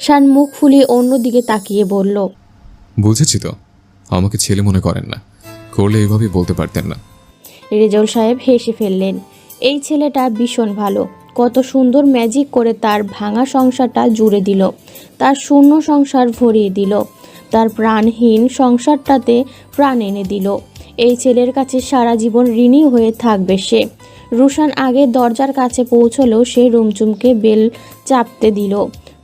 শান মুখ ফুলিয়ে অন্যদিকে তাকিয়ে বলল বুঝেছি তো আমাকে ছেলে মনে করেন না। করলে এভাবেই বলতে পারতেন না। রেজাউল সাহেব হেসে ফেললেন এই ছেলেটা ভীষণ ভালো কত সুন্দর ম্যাজিক করে তার ভাঙা সংসারটা জুড়ে দিল তার শূন্য সংসার ভরিয়ে দিল তার প্রাণহীন সংসারটাতে প্রাণ এনে দিল। এই ছেলের কাছে সারা জীবন ঋণী হয়ে থাকবে সে। রুশান আগে দরজার কাছে পৌঁছলেও সে রুমচুমকে বেল চাপতে দিল।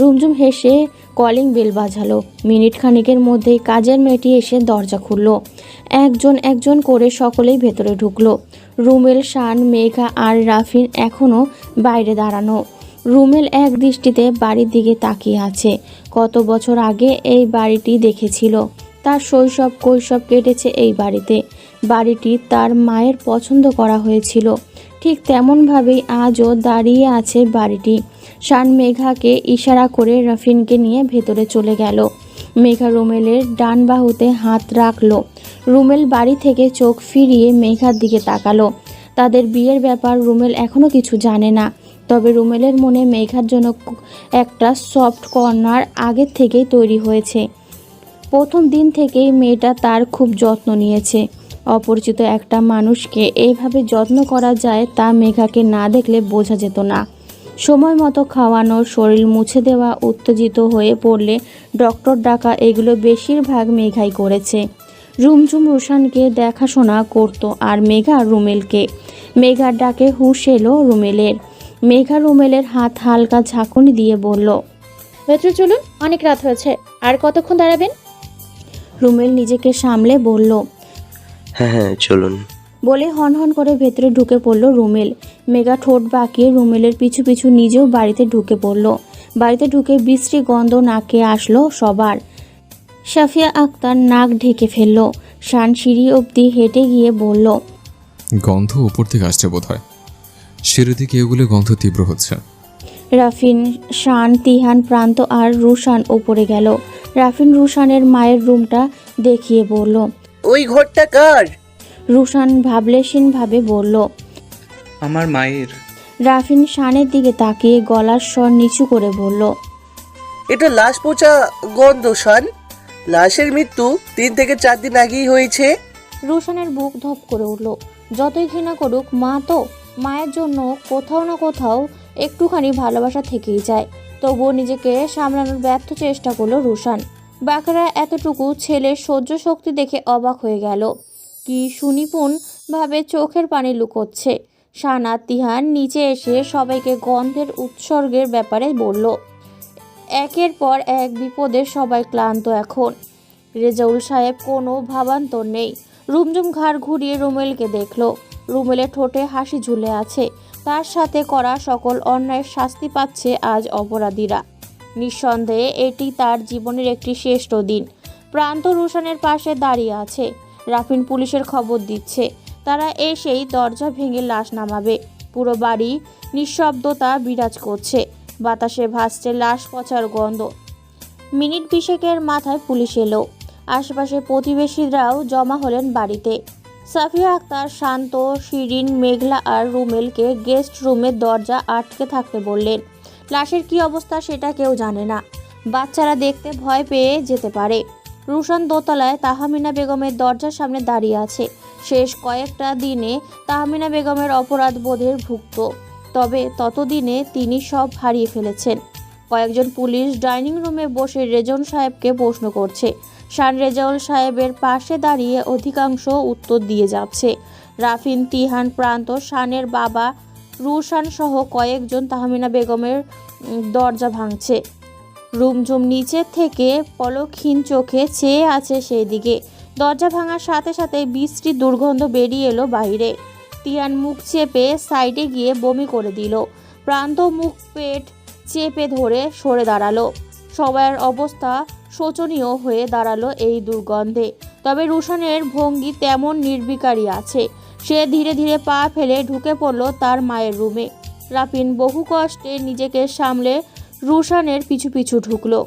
রুমঝুম হেসে কলিং বেল বাজালো। মিনিট খানিকের মধ্যেই কাজের মেয়েটি এসে দরজা খুলল। একজন একজন করে সকলেই ভেতরে ঢুকলো। রুমেল, শান, মেঘা আর রাফিন এখনও বাইরে দাঁড়ানো। রুমেল এক দৃষ্টিতে বাড়ির দিকে তাকিয়ে আছে। কত বছর আগে এই বাড়িটি দেখেছিল। তার শৈশব কৈশব কেটেছে এই বাড়িতে। বাড়িটি তার মায়ের পছন্দ করা হয়েছিল। ঠিক তেমনভাবেই আজও দাঁড়িয়ে আছে বাড়িটি। শান মেঘাকে ইশারা করে রাফিনকে নিয়ে ভেতরে চলে গেল। মেঘা রুমেলের ডান বাহুতে হাত রাখল। রুমেল বাড়ি থেকে চোখ ফিরিয়ে মেঘার দিকে তাকালো। তাদের বিয়ের ব্যাপার রুমেল এখনও কিছু জানে না। তবে রুমেলের মনে মেঘার জন্য একটা সফট কর্নার আগের থেকেই তৈরি হয়েছে। প্রথম দিন থেকেই মেয়েটা তার খুব যত্ন নিয়েছে। অপরিচিত একটা মানুষকে এইভাবে যত্ন করা যায় তা মেঘাকে না দেখলে বোঝা যেত না। সময় মতো খাওয়ানো শরীর মুছে দেওয়া উত্তেজিত হয়ে পড়লে ডক্টর ডাকা এগুলো বেশিরভাগ মেঘাই করেছে। রুমঝুম রুশানকে দেখাশোনা করতো আর মেঘা রুমেলকে। মেঘার ডাকে হুশ এলো রুমেলের। মেঘা রুমেলের হাত হালকা ঝাঁকুনি দিয়ে বলল ভেতরে চলুন অনেক রাত হয়েছে। আর কতক্ষণ দাঁড়াবেন? রুমেল নিজেকে সামলে বলল হ্যাঁ হ্যাঁ চলুন। বলে হনহন করে ভেতরে ঢুকে পড়ল রুমেল। মেগা ঠোঁট বাঁকিয়ে রুমেলের পিছু পিছু নিজেও বাড়িতে ঢুকে পড়ল। বাড়িতে ঢুকে বিশ্রী গন্ধ নাকে আসলো সবার। সাফিয়া আক্তার নাক ঢেকে ফেলল। শান সিঁড়ি অবধি হেঁটে গিয়ে বলল গন্ধ উপর থেকে আসছে বোধ হয় সিঁড়ি দিকে এগুলো গন্ধ তীব্র হচ্ছে। রাফিন শান তিহান প্রান্ত আর রুশান ওপরে গেল। রাফিন রুশানের মায়ের রুমটা দেখিয়ে বলল ওই ঘরটা কার? রুশান ভাবলেশীনভাবে বলল আমার মায়ের। রাফিন শানের দিকে তাকিয়ে গলার স্বর নিচু করে বলল এটা লাশ পচা গন্ধ শান। লাশের মৃত্যু তিন থেকে চার দিন আগেই হয়েছে। রুশানের বুক ধপ করে উঠল যতই ঘৃণা করুক মা তো মায়ের জন্য কোথাও না কোথাও একটুখানি ভালোবাসা থেকেই যায়। তবুও নিজেকে সামলানোর ব্যর্থ চেষ্টা করল রুশান। বাঁকড়া এতটুকু ছেলের সহ্য শক্তি দেখে অবাক হয়ে গেল। কি সুনিপুণ ভাবে চোখের পানি লুকোচ্ছে? সানা তিহান নিচে এসে সবাইকে গন্ধের উৎসর্গের ব্যাপারে বলল, একের পর এক বিপদে সবাই ক্লান্ত এখন। রেজাউল সাহেব কোনো ভাবান্তর নেই। রুমজুম ঘাড় ঘুরিয়ে রুমেলকে দেখল। রুমেলের ঠোঁটে হাসি ঝুলে আছে। তার সাথে করা সকল অন্যায়ের শাস্তি পাচ্ছে আজ অপরাধীরা। নিঃসন্দেহে এটি তার জীবনের একটি শ্রেষ্ঠ দিন। প্রান্ত রুশানের পাশে দাঁড়িয়ে আছে। রাফিন পুলিশের খবর দিচ্ছে। তারা এসেই দরজা ভেঙে লাশ নামাবে। পুরো বাড়ি নিঃশব্দতা বিরাজ করছে। বাতাসে ভাসছে লাশ পচার গন্ধ। মিনিট বিশেকের মাথায় পুলিশ এলো। আশেপাশে প্রতিবেশীরাও জমা হলেন বাড়িতে। সাফিয়া আক্তার শান্ত, শিরিন, মেঘলা আর রুমেলকে গেস্ট রুমের দরজা আটকে থাকতে বললেন, লাশের কি অবস্থা সেটা কেউ জানে না। বাচ্চারা দেখতে ভয় পেয়ে যেতে পারে। রুশান দোতলায় তাহমিনা বেগমের দরজার সামনে দাঁড়িয়ে আছে। শেষ কয়েকটা দিনে তাহমিনা বেগমের অপরাধ বোধের ভুক্ত। তবে ততদিনে তিনি সব হারিয়ে ফেলেছেন। কয়েকজন পুলিশ ডাইনিং রুমে বসে রেজন সাহেবকে প্রশ্ন করছে। শান রেজাউল সাহেবের পাশে দাঁড়িয়ে অধিকাংশ উত্তর দিয়ে যাচ্ছে। রাফিন, তিহান প্রান্ত, শানের বাবা, রুশান সহ কয়েকজন তাহমিনা বেগমের দরজা ভাঙছে। রুমঝুম নিচের থেকে পলকহীন চোখে চেয়ে আছে সেই দিকে দরজা ভাঙার সাথে সাথে বিশ্রী দুর্গন্ধ বেরিয়ে এলো বাইরে। তিয়ান মুখ চেপে সাইডে গিয়ে বমি করে দিল। প্রান্ত মুখ পেট চেপে ধরে সরে দাঁড়াল। সবার অবস্থা শোচনীয় হয়ে দাঁড়াল এই দুর্গন্ধে। তবে রুশনের ভঙ্গি তেমন নির্বিকারী আছে। সে ধীরে ধীরে পা ফেলে ঢুকে পড়ল তার মায়ের রুমে। রাফিন বহু কষ্টে নিজেকে সামলে রুশানের পিছু পিছু ঢুকলো।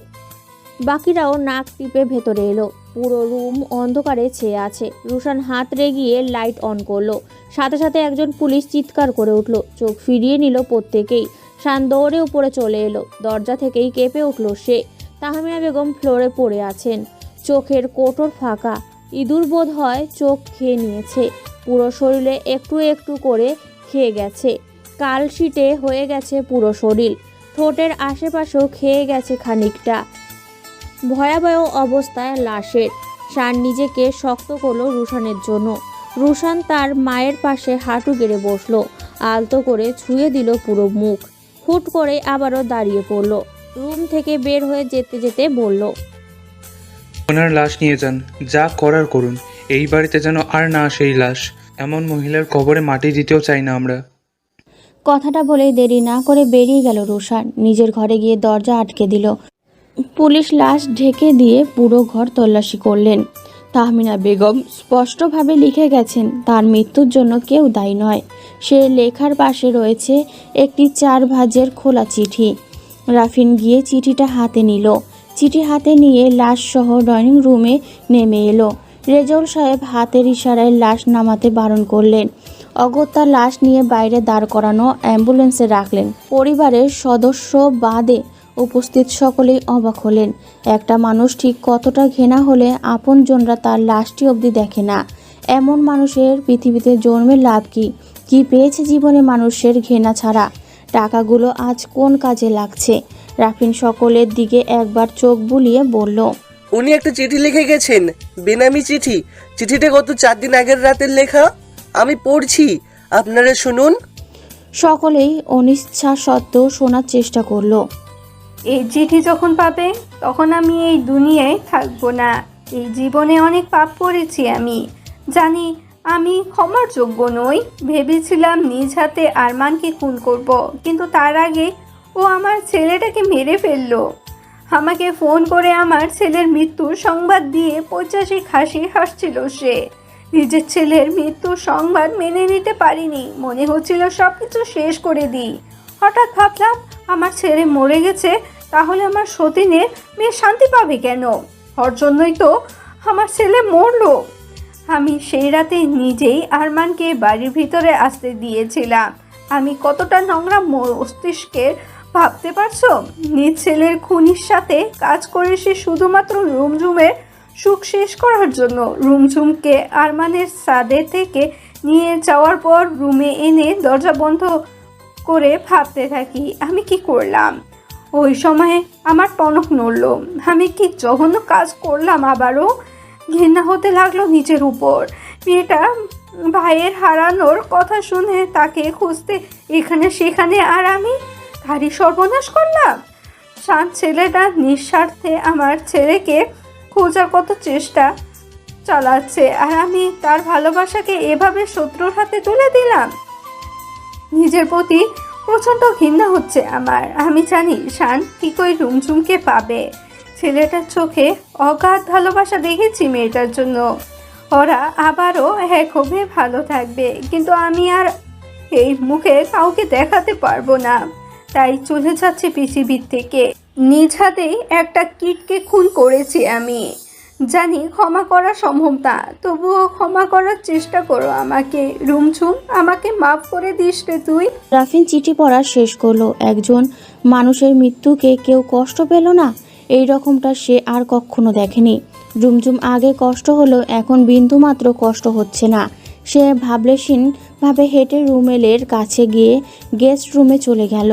বাকিরাও নাক টিপে ভেতরে এলো। পুরো রুম অন্ধকারে ছেয়ে আছে। রুশান হাত রেগিয়ে লাইট অন করল। সাথে সাথে একজন পুলিশ চিৎকার করে উঠল। চোখ ফিরিয়ে নিল প্রত্যেকেই। শান দৌড়ে উপরে চলে এলো। দরজা থেকেই কেঁপে উঠল সে। তাহমিনা বেগম ফ্লোরে পড়ে আছেন। চোখের কোটর ফাঁকা। ইঁদুর বোধ হয় চোখ খেয়ে নিয়েছে। পুরো শরীরে একটু একটু করে খেয়ে গেছে। কালশিটে হয়ে গেছে পুরো শরীর। ঠোঁটের আশেপাশেও খেয়ে গেছে খানিকটা। ভয়াবহ অবস্থায় লাশের। শান নিজেকে শক্ত করল রুশানের জন্য। রুশান তার মায়ের পাশে হাঁটু গেড়ে বসল, আলতো করে ছুঁয়ে দিল পুরো মুখ। হুট করে আবারও দাঁড়িয়ে পড়ল। রুম থেকে বের হয়ে যেতে যেতে বলল ওনার লাশ নিয়ে যান, যা করার করুন। এই বাড়িতে যেন আর না সেই লাশ। এমন মহিলার কবরে মাটি দিতেও চাই না আমরা। কথাটা বলেই দেরি না করে বেরিয়ে গেল রুশান। নিজের ঘরে গিয়ে দরজা আটকে দিল। পুলিশ লাশ ঢেকে দিয়ে পুরো ঘর তল্লাশি করলেন। তাহমিনা বেগম স্পষ্টভাবে লিখে গেছেন, তার মৃত্যুর জন্য কেউ দায়ী নয়। সে লেখার পাশে রয়েছে একটি চার ভাজের খোলা চিঠি। রাফিন গিয়ে চিঠিটা হাতে নিল। চিঠি হাতে নিয়ে লাশ সহ ডাইনিং রুমে নেমে এলো। রেজাউল সাহেব হাতের ইশারায় লাশ নামাতে বারণ করলেন। অগত্যা লাশ নিয়ে বাইরে দাঁড় করানো অ্যাম্বুলেন্সে রাখলেন। পরিবারের সদস্য বাদে উপস্থিত সকলেই অবাক হলেন। একটা মানুষ ঠিক কতটা ঘেনা হলে আপনজনরা তার লাশটি অবধি দেখে না। এমন মানুষের পৃথিবীতে জন্মের লাভ কি? কি পেয়েছে জীবনে মানুষের ঘেনা ছাড়া? টাকাগুলো আজ কোন কাজে লাগছে? রাফিন সকলের দিকে একবার চোখ বুলিয়ে বলল, উনি একটা চিঠি লিখে গেছেন, বেনামি চিঠি। চিঠিটা গত চার দিন আগের রাতের লেখা। আমি পড়ছি। আপনারা শুনুন। সকলেই অনিচ্ছা সত্ত্বেও শোনার চেষ্টা করল। এই চিঠি যখন পাবে তখন আমি এই দুনিয়ায় থাকব না। এই জীবনে অনেক পাপ করেছি আমি। জানি আমি ক্ষমার যোগ্য নই। ভেবেছিলাম নিজ হাতে আরমানকে খুন করব কিন্তু তার আগে ও আমার ছেলেটাকে মেরে ফেলল। আমাকে ফোন করে আমার ছেলের মৃত্যুর সংবাদ দিয়ে পঁচাশি খাসি হাসছিল সে। নিজের ছেলের মৃত্যুর সংবাদ মেনে নিতে পারিনি। মনে হচ্ছিল সব কিছু শেষ করে দিই। হঠাৎ ভাবলাম, আমার ছেলে মরে গেছে, তাহলে আমার সতীনের মেয়ে শান্তি পাবে কেন? ওর জন্যই তো আমার ছেলে মরলো। আমি সেই রাতে নিজেই আরমানকে বাড়ির ভিতরে আসতে দিয়েছিলাম। আমি কতটা নোংরা মস্তিষ্কের, ভাবতে পারছ? নিজ ছেলের খুনির সাথে কাজ করে সে শুধুমাত্র রুমঝুমের সুখ শেষ করার জন্য রুমঝুমকে আরমানের সাদে থেকে নিয়ে যাওয়ার পর রুমে এনে দরজা বন্ধ করে ভাবতে থাকি, আমি কি করলাম? ওই সময়ে আমার টনক নড়ল, আমি কি জঘন্য কাজ করলাম আবারও? ঘৃণা হতে লাগল নিজের উপর। মেয়েটা ভাইয়ের হারানোর কথা শুনে তাকে খুঁজতে এখানে সেখানে আর আমি তারই সর্বনাশ করলাম। শান্ত ছেলেটা নিঃস্বার্থে আমার ছেলেকে খোঁজার কত চেষ্টা চালাচ্ছে, আর আমি তার ভালোবাসাকে এভাবে শত্রুর হাতে তুলে দিলাম? নিজের প্রতি প্রচণ্ড ঘৃণা হচ্ছে আমার। আমি জানি শান কি কই রুমঝুমকে পাবে। ছেলেটার চোখে অগাধ ভালোবাসা দেখেছি মেয়েটার জন্য। ওরা আবারও এক হবে ভালো থাকবে, কিন্তু আমি আর এই মুখে কাউকে দেখাতে পারব না। তাই চলে যাচ্ছে পৃথিবীর থেকে। নিজ হাতেই একটা কিটকে খুন করেছি আমি। জানি ক্ষমা করা সম্ভব না, তবুও ক্ষমা করার চেষ্টা করো আমাকে। রুমঝুম, আমাকে মাফ করে দিস রে তুই। রাফিন চিঠি পড়া শেষ করল। একজন মানুষের মৃত্যুকে কেউ কষ্ট পেল না? এই রকমটা সে আর কখনো দেখেনি। জুমজুম আগে কষ্ট হলো, এখন বিন্দুমাত্র কষ্ট হচ্ছে না। সে ভাবলেশীন ভাবে হেঁটে রুমেলের কাছে গিয়ে গেস্ট রুমে চলে গেল।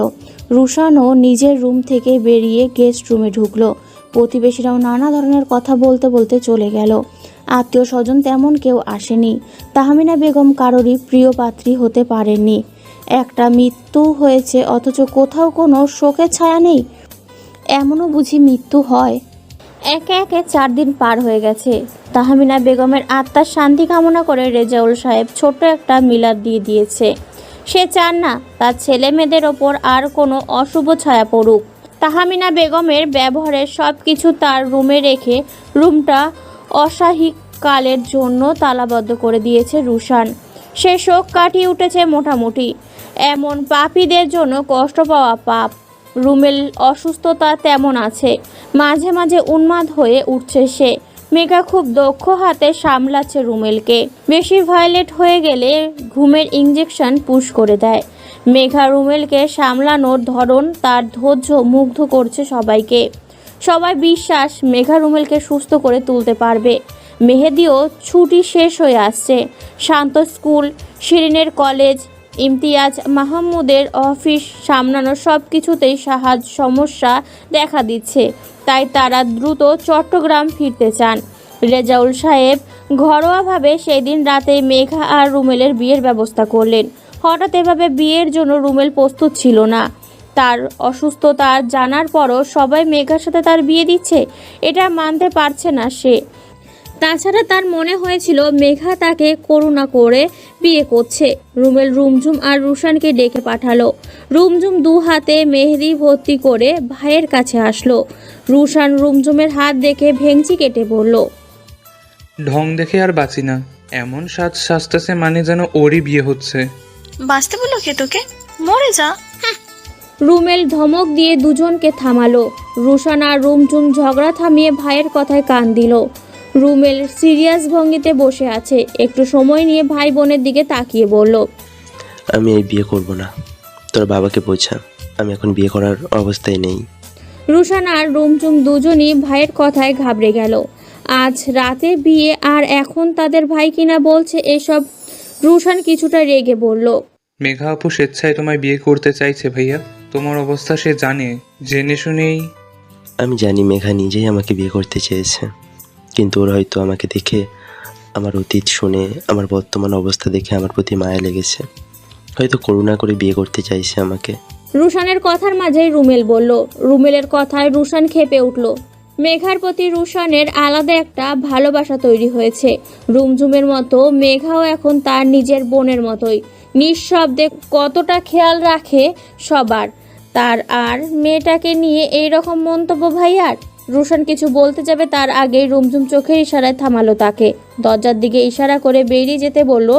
রুশানও নিজের রুম থেকে বেরিয়ে গেস্ট রুমে ঢুকলো। প্রতিবেশীরাও নানা ধরনের কথা বলতে বলতে চলে গেল। আত্মীয় স্বজন তেমন কেউ আসেনি। তাহমিনা বেগম কারোরই প্রিয় পাত্রী হতে পারেননি। একটা মৃত্যু হয়েছে, অথচ কোথাও কোনো শোকের ছায়া নেই। এমনও বুঝি মৃত্যু হয়। একে একে চার দিন পার হয়ে গেছে। তাহমিনা বেগমের আত্মার শান্তি কামনা করে রেজাউল সাহেব ছোট্ট একটা মিলাদ দিয়ে দিয়েছে। সে চান না, তার ছেলে মেয়েদের ওপর আর কোনো অশুভ ছায়া পড়ুক। তাহামিনা বেগমের ব্যবহারের সব কিছু তার রুমে রেখে রুমটা অসাহিক কালের জন্য তালাবদ্ধ করে দিয়েছে রুশান। সে শোক কাটিয়ে উঠেছে মোটামুটি। এমন পাপীদের জন্য কষ্ট পাওয়া পাপ। রুমেল অসুস্থতা তেমন আছে। মাঝে মাঝে উন্মাদ হয়ে উঠছে সে। মেঘা খুব দক্ষ হাতে সামলাচ্ছে রুমেলকে। বেশি ভায়োলেট হয়ে গেলে ঘুমের ইঞ্জেকশন পুশ করে দেয়। মেঘা রুমেলকে সামলানোর ধরন তার ধৈর্য মুগ্ধ করছে সবাইকে। সবাই বিশ্বাস মেঘা রুমেলকে সুস্থ করে তুলতে পারবে। মেহেদিও ছুটি শেষ হয়ে আসছে। শান্ত স্কুল, শিরিনের কলেজ ইমতিয়াজ মাহমুদের অফিস সামলানোর সব কিছুতেই সাহায্য সমস্যা দেখা দিচ্ছে। তাই তারা দ্রুত চট্টগ্রাম ফিরতে চান। রেজাউল সাহেব ঘরোয়াভাবে সেই দিন রাতে মেঘা আর রুমেলের বিয়ের ব্যবস্থা করলেন। হঠাৎ এভাবে বিয়ের জন্য রুমেল প্রস্তুত ছিল না। তার অসুস্থতা জানার পরও সবাই মেঘার সাথে তার বিয়ে দিচ্ছে, এটা মানতে পারছে না সে। তাছাড়া তার মনে হয়েছিল মেঘা তাকে করুণা করে বিয়ে করছে। রুমেল রুমঝুম আর রুশানকে ডেকে পাঠালো। রুমঝুম দু হাতে মেহেদি ভর্তি করে ভাইয়ের কাছে আসলো। রুশান রুমঝুমের হাত দেখে ভেংচি কেটে বলল ঢং দেখে আর বাঁচি না। এমন সাজ সাজতেছে মানে যেন ওরই বিয়ে হচ্ছে। বাঁচতে বলল কে তোকে? মরে যা। রুমেল ধমক দিয়ে দুজনকে থামালো। রুশান আর রুমঝুম ঝগড়া থামিয়ে ভাইয়ের কথায় কান দিল। রুমেল সিরিয়াস ভঙ্গিতে বসে আছে। একটু সময় নিয়ে ভাই বোনের দিকে তাকিয়ে বলল আমি এই বিয়ে করব না। তোর বাবাকে বোঝা আমি এখন বিয়ে করার অবস্থায় নেই। রুশান আর রুমচুম দুজনই ভাইয়ের কথায় ঘাবড়ে গেল। আজ রাতে বিয়ে আর এখন তাদের ভাই কিনা বলছে এসব। রুশান কিছুটা রেগে বলল মেঘা আপু স্বেচ্ছায় তোমায় বিয়ে করতে চাইছে ভাইয়া। তোমার অবস্থা সে জানে জেনে শুনেই আমি জানি মেঘা নিজেই আমাকে বিয়ে করতে চেয়েছে। কিন্তু ওর হয়তো আমাকে দেখে, আমার অতীত শুনে, আমার বর্তমান অবস্থা দেখে আমার প্রতি মায়া লেগেছে। হয়তো করুণা করে বিয়ে করতে চাইছে আমাকে। রুশানের কথার মাঝেই রুমেল বলল। রুমেলের কথায় রুশান খেপে উঠল। মেঘার প্রতি রুশানের আলাদা একটা ভালোবাসা তৈরি হয়েছে। রুমঝুমের মতো মেঘাও এখন তার নিজের বোনের মতোই। নিঃশব্দে কতটা খেয়াল রাখে সবার। তার আর মেয়েটাকে নিয়ে এই রকম মন্তব্য ভাইয়ার? রুশান কিছু বলতে যাবে তার আগেই রুমঝুম চোখের ইশারায় থামালো তাকে। দরজার দিকে ইশারা করে বেরিয়ে যেতে বলল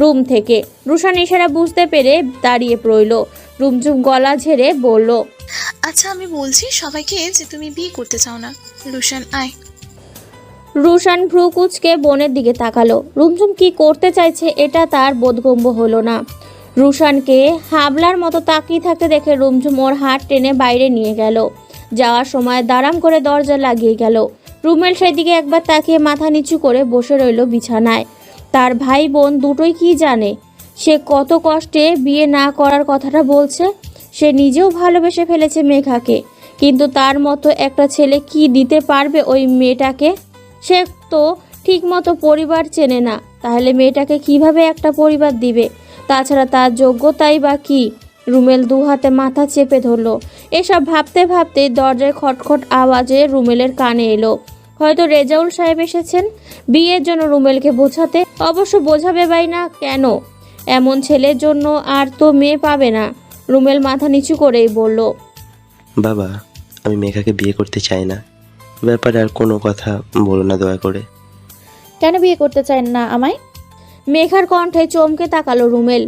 রুম থেকে। রুশান ইশারা বুঝতে পেরে দাঁড়িয়ে পড়ল রুমঝুম গলা ঝেড়ে বলল আচ্ছা আমি বলছি সবাইকে যে তুমি বিয়ে করতে চাও না। রুশান আয়। রুশান ভ্রুকুচকে বোনের দিকে তাকালো। রুমঝুম কি করতে চাইছে এটা তার বোধগম্য হলো না। রুশানকে হাবলার মতো তাকিয়ে থাকতে দেখে রুমঝুম ওর হাত টেনে বাইরে নিয়ে গেল। যাওয়ার সময় দাঁড়াম করে দরজা লাগিয়ে গেল। রুমেল সেদিকে একবার তাকিয়ে মাথা নিচু করে বসে রইল বিছানায়। তার ভাই বোন দুটোই কি জানে? সে কত কষ্টে বিয়ে না করার কথাটা বলছে? সে নিজেও ভালোবেসে ফেলেছে মেঘাকে। কিন্তু তার মতো একটা ছেলে কি দিতে পারবে ওই মেয়েটাকে? সে তো ঠিকমতো পরিবার চেনে না। তাহলে মেয়েটাকে কীভাবে একটা পরিবার দিবে? তাছাড়া তার যোগ্যতাই বা কি? রুমেল দু হাতে মাথা চেপে ধরলো। এসব ভাবতে ভাবতে দরজায় খটখট আওয়াজে রুমেলের কানে এলো। হয়তো রেজাউল সাহেব এসেছেন বিয়ের জন্য রুমেলকে বোঝাতে। অবশ্য বোঝাবে বাই না কেন? এমন ছেলের জন্য আর তো মেয়ে পাবে না। রুমেল মাথা নিচু করেই বলল বাবা আমি মেঘাকে বিয়ে করতে চাই না। ব্যাপারে আর কোনো কথা বলো না দয়া করে। কেন বিয়ে করতে চান না আমায়? মেঘার কণ্ঠে চমকে তাকালো রুমেল।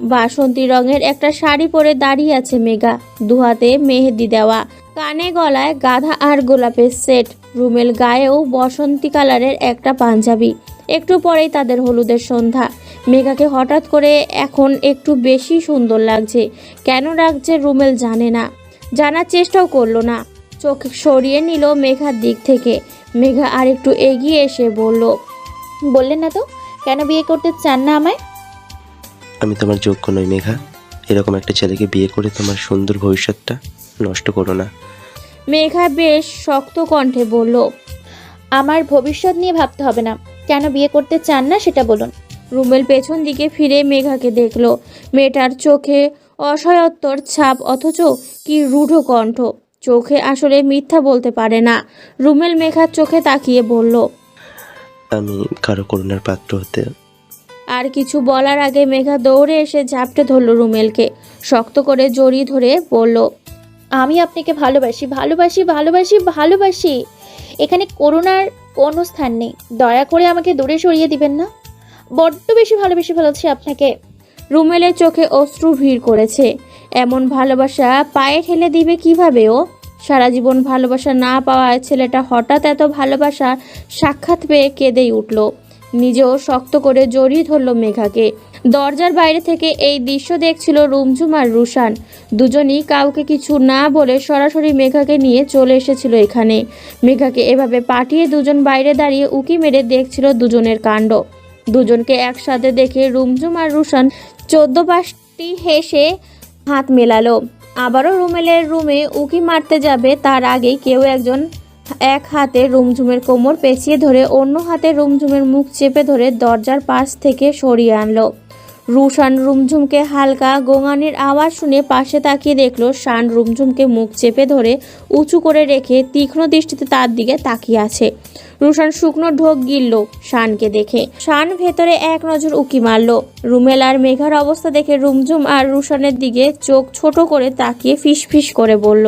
বাসন্তী রঙের একটা শাড়ি পরে দাঁড়িয়ে আছে মেঘা। দুহাতে মেহেদি দেওয়া। কানে গলায় গাধা আর গোলাপের সেট। রুমেল গায়েও বসন্তী কালারের একটা পাঞ্জাবি। একটু পরেই তাদের হলুদের সন্ধ্যা। মেঘাকে হঠাৎ করে এখন একটু বেশি সুন্দর লাগছে। কেন লাগছে রুমেল জানে না। জানার চেষ্টাও করল না। চোখ সরিয়ে নিল মেঘার দিক থেকে। মেঘা আর একটু এগিয়ে এসে বলল বললেন না তো? কেন বিয়ে করতে চান না আমায়? আমি তোমার যোগ্য নই মেঘা। এরকম একটা ছেলেকে বিয়ে করে তোমার সুন্দর ভবিষ্যৎটা নষ্ট করো না। মেঘা বেশ শক্ত কণ্ঠে বলল আমার ভবিষ্যৎ নিয়ে ভাবতে হবে না। কেন বিয়ে করতে চান না সেটা বলুন। রুমেল পেছন দিকে ফিরে মেঘাকে দেখল। মেয়েটার চোখে অসহায়ত্বর ছাপ অথচ কি রূঢ় কণ্ঠ। চোখে আসলে মিথ্যা বলতে পারে না। রুমেল মেঘার চোখে তাকিয়ে বলল আমি কারও করুণার পাত্র হতে আর কিছু বলার আগে মেঘা দৌড়ে এসে ঝাপটে ধরলো রুমেলকে। শক্ত করে জড়িয়ে ধরে বলল আমি আপনাকে ভালোবাসি ভালোবাসি ভালোবাসি ভালোবাসি। এখানে করোনার কোনো স্থান নেই। দয়া করে আমাকে দূরে সরিয়ে দিবেন না। বড্ড বেশি ভালোবেসে ফেলেছি আপনাকে। রুমেলের চোখে অশ্রু ভিড় করেছে। এমন ভালোবাসা পায়ে ঠেলে দিবে কীভাবে ও? সারা জীবন ভালোবাসা না পাওয়ায় ছেলেটা হঠাৎ এত ভালোবাসা সাক্ষাৎ পেয়ে কেঁদেই উঠল। নিজেও শক্ত করে জড়িয়ে ধরল মেঘাকে। দরজার বাইরে থেকে এই দৃশ্য দেখছিল রুমঝুম আর রুশান। দুজনই কাউকে কিছু না বলে সরাসরি মেঘাকে নিয়ে চলে এসেছিল এখানে। মেঘাকে এভাবে পাঠিয়ে দুজন বাইরে দাঁড়িয়ে উকি মেরে দেখছিল দুজনের কাণ্ড। দুজনকে একসাথে দেখে রুমঝুম আর রুশান চোদ্দ পাঁচটি হেসে হাত মেলালো। আবারও রুমেলের রুমে উকি মারতে যাবে, তার আগেই কেউ একজন এক হাতে রুমঝুমের কোমর পেঁচিয়ে ধরে অন্য হাতে রুমঝুমের মুখ চেপে ধরে দরজার পাশ থেকে সরিয়ে আনলো। রুশান রুমঝুমকে হালকা গোঙানির আওয়াজ শুনে পাশে তাকিয়ে দেখল, শান রুমঝুমকে মুখ চেপে ধরে উঁচু করে রেখে তীক্ষ্ণ দৃষ্টিতে তার দিকে তাকিয়ে আছে। রুশান শুকনো ঢোক গিলল শানকে দেখে। শান ভেতরে এক নজর উকি মারল। রুমেল আর মেঘার অবস্থা দেখে রুমঝুম আর রুশানের দিকে চোখ ছোট করে তাকিয়ে ফিস ফিস করে বলল